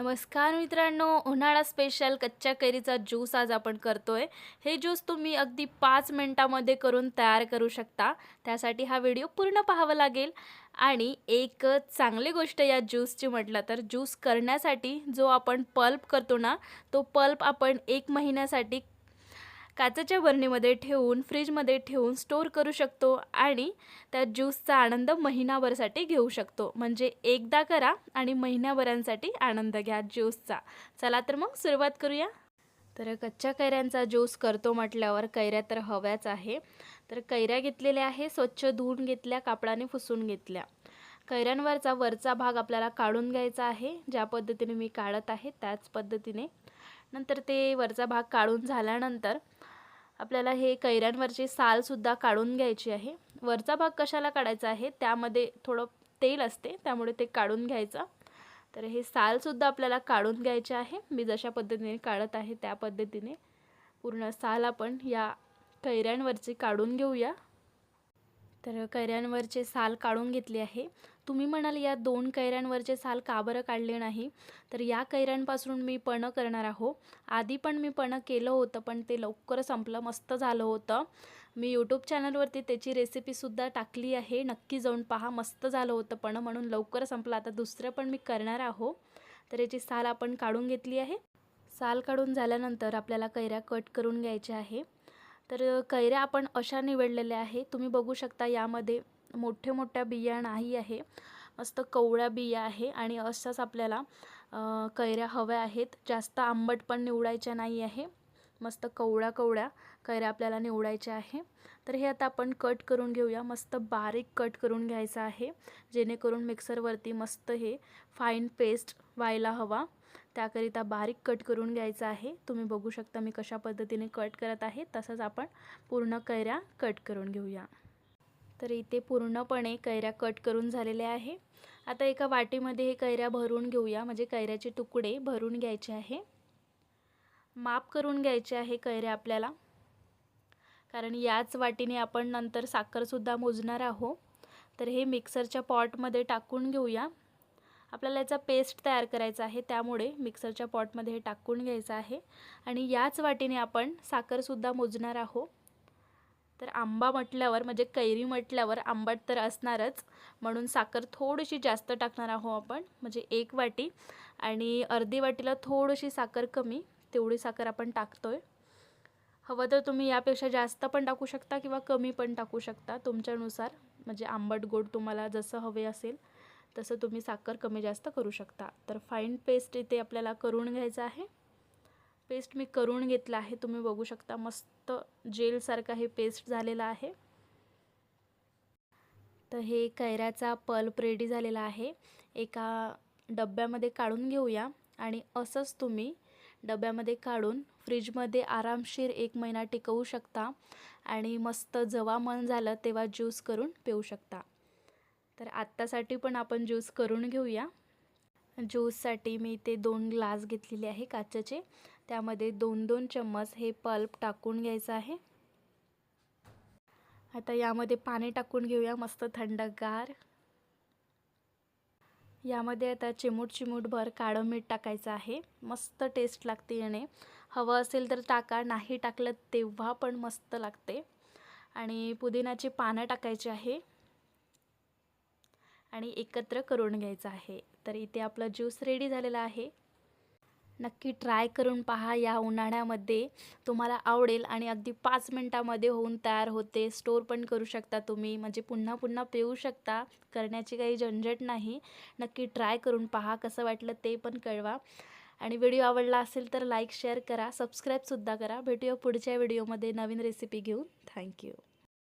नमस्कार मित्रांनो उन्हाळा स्पेशल कच्च्या कैरीचा ज्यूस आज आपण करतोय. हे ज्यूस तुम्ही अगदी पाच मिनटामध्ये करून तयार करू शकता. त्यासाठी हा व्हिडिओ पूर्ण पाहावा लागेल. आणि एक चांगली गोष्ट या ज्यूसची म्हटलं तर ज्यूस करण्यासाठी जो आपण पल्प करतो ना तो पल्प आपण एक महिन्यासाठी काचेच्या बरणीमध्ये ठेवून फ्रीजमध्ये ठेवून स्टोअर करू शकतो आणि त्या ज्यूसचा आनंद महिनाभरसाठी घेऊ शकतो. म्हणजे एकदा करा आणि महिन्याभरांसाठी आनंद घ्या ज्यूसचा. चला तर मग सुरुवात करूया. तर कच्च्या कैऱ्यांचा ज्यूस करतो म्हटल्यावर कैऱ्या तर हव्याच आहे. तर कैऱ्या घेतलेल्या आहे स्वच्छ धुवून घेतल्या कापडाने फुसून घेतल्या. कैऱ्यांवरचा वरचा भाग आपल्याला काढून घ्यायचा आहे. ज्या पद्धतीने मी काढत आहे त्याच पद्धतीने. नंतर ते वरचा भाग काढून झाल्यानंतर आपल्याला हे कैऱ्यांवरची सालसुद्धा काढून घ्यायची आहे. वरचा भाग कशाला काढायचा आहे? त्यामध्ये थोडं तेल असते त्यामुळे ते काढून घ्यायचं. तर हे सालसुद्धा आपल्याला काढून घ्यायचे आहे. मी जशा पद्धतीने काढत आहे त्या पद्धतीने पूर्ण साल आपण या कैऱ्यांवरची काढून घेऊया. तर कैऱ्यांवरचे साल काढून घेतले आहे. तुम्ही म्हणाल या दोन कैऱ्यांवरचे साल का बरं काढले नाही? तर या कैऱ्यांपासून मी पणं करणार आहो. आधी पण मी पणं केलं होतं पण ते लवकर संपलं मस्त झालं होतं. मी यूट्यूब चॅनलवरती त्याची रेसिपीसुद्धा टाकली आहे. नक्की जाऊन पहा मस्त झालं होतं पण म्हणून लवकर संपलं. आता दुसरं पण मी करणार आहो. तर याची साल आपण काढून घेतली आहे. साल काढून झाल्यानंतर आपल्याला कैऱ्या कट करून घ्यायच्या आहे. तर कैऱ्या आपण अशा निवडलेल्या आहे तुम्ही बघू शकता यामध्ये मोठ्या मोठ्या बिया नाही आहे. मस्त कवळ्या बिया आहे आणि अशाच आपल्याला कैऱ्या हव्या आहेत. जास्त आंबट पण निवडायच्या नाही आहे. मस्त कवळ्या कवळ्या कैऱ्या आपल्याला निवडायच्या आहे. तर हे आता आपण कट करून घेऊया. मस्त बारीक कट करून घ्यायचं आहे. जेणेकरून मिक्सरवरती मस्त हे फाईन पेस्ट व्हायला हवा. त्याकरिता बारीक कट करून घ्यायचं आहे. तुम्ही बघू शकता मी कशा पद्धतीने कट करत आहे. तसंच आपण पूर्ण कैऱ्या कट करून घेऊया. तर इथे पूर्णपणे कैऱ्या कट करून झालेल्या आहे. आता एका वाटीमध्ये हे कैऱ्या भरून घेऊया. म्हणजे कैऱ्याचे तुकडे भरून घ्यायचे आहे. माप करून घ्यायचे आहे कैऱ्या आपल्याला. कारण याच वाटीने आपण नंतर साखरसुद्धा मोजणार आहोत. तर हे मिक्सरच्या पॉटमध्ये टाकून घेऊया. आपल्याला याचा पेस्ट तयार करायचा आहे. त्यामुळे मिक्सरच्या पॉटमध्ये हे टाकून घ्यायचं आहे. आणि याच वाटीने आपण साखरसुद्धा मोजणार आहोत. तर आंबा म्हटल्यावर म्हणजे कैरी म्हटल्यावर आंबट तर असणारच. म्हणून साखर थोडीशी जास्त टाकणार आहोत आपण. म्हणजे एक वाटी. आणि अर्धी वाटीला थोडीशी साखर कमी. तेवढी साखर आपण टाकतोय. हवं तर तुम्ही यापेक्षा जास्त पण टाकू शकता किंवा कमी पण टाकू शकता. तुमच्यानुसार. म्हणजे आंबट गोड तुम्हाला जसं हवे असेल. तसं तुम्ही साखर कमी जास्त करू शकता. तर फाईन पेस्ट इथे आपल्याला करून घ्यायचं आहे. पेस्ट मी करून घेतला आहे. तुम्ही बघू शकता मस्त जेलसारखा हे पेस्ट झालेला आहे. तर हे कैऱ्याचा पल्प रेडी झालेला आहे. एका डब्यामध्ये काढून घेऊया. आणि असंच तुम्ही डब्यामध्ये काढून फ्रीजमध्ये आरामशीर एक महिना टिकवू शकता. आणि मस्त जेव्हा मन झालं तेव्हा ज्यूस करून पिऊ शकता. तर आत्तासाठी पण आपण ज्यूस करून घेऊया. ज्यूससाठी मी ते दोन ग्लास घेतलेले आहे काचेचे. त्यामध्ये दोन दोन चम्मच हे पल्प टाकून घ्यायचं आहे. आता यामध्ये पाणी टाकून घेऊया मस्त थंडगार. यामध्ये आता चिमूट चिमूटभर काळं मीठ टाकायचं आहे. मस्त टेस्ट लागते येणे हवं असेल तर टाका नाही टाकलं तेव्हा पण मस्त लागते. आणि पुदिनाची पानं टाकायची आहे. आणि एकत्र करून घ्यायचं आहे. तर इथे आपला ज्यूस रेडी झालेला आहे. नक्की ट्राय करून पहा या उन्हाळ्यामध्ये. तुम्हाला आवडेल आणि अगदी पाच मिनटामध्ये होऊन तयार होते. स्टोर पण करू शकता तुम्ही. म्हणजे पुन्हा पुन्हा पिऊ शकता. करण्याची काही झंझट नाही. नक्की ट्राय करून पहा कसं वाटलं ते पण कळवा. आणि व्हिडिओ आवडला असेल तर लाईक शेअर करा. सबस्क्राईबसुद्धा करा. भेटूया पुढच्या व्हिडिओमध्ये नवीन रेसिपी घेऊन. थँक्यू